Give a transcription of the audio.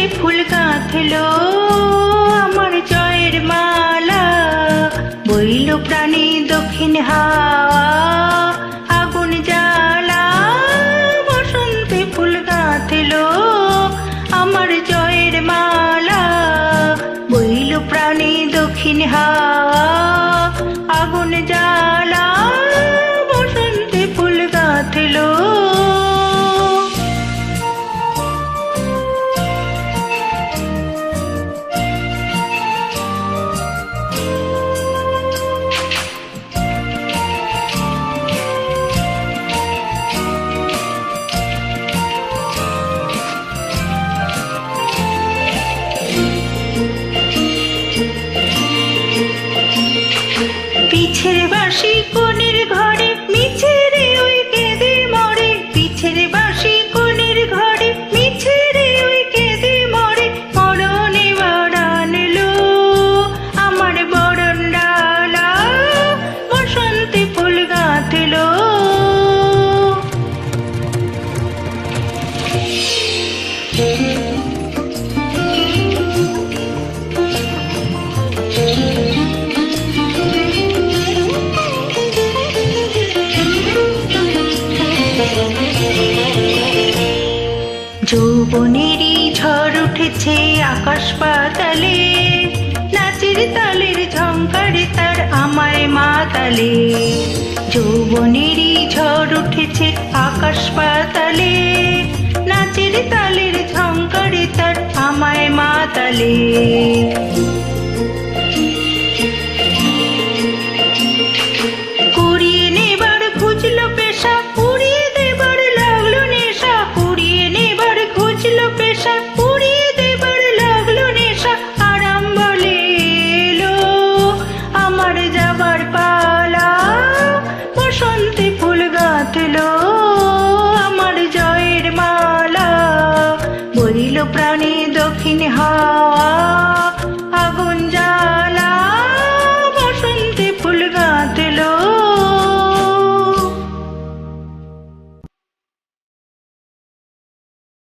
বসন্তে ফুল গাঁথলো আমার জয়ের মালা। বইল প্রাণী দক্ষিণ হাওয়া, আগুন জ্বালা। বসন্তে ফুল গাঁথলো আমার জয়ের মালা। বইল প্রাণী দক্ষিণ হাওয়া বাসি ঘরে যৌবনেরই ঝড় উঠেছে আকাশ পাতালে। নাচের তালের ঝঙ্কারে তার আমায় মাতালে। যৌবনেরই ঝড় উঠেছে আকাশ পাতালে। নাচের তালের ঝঙ্কারে তার আমায় মাতালে।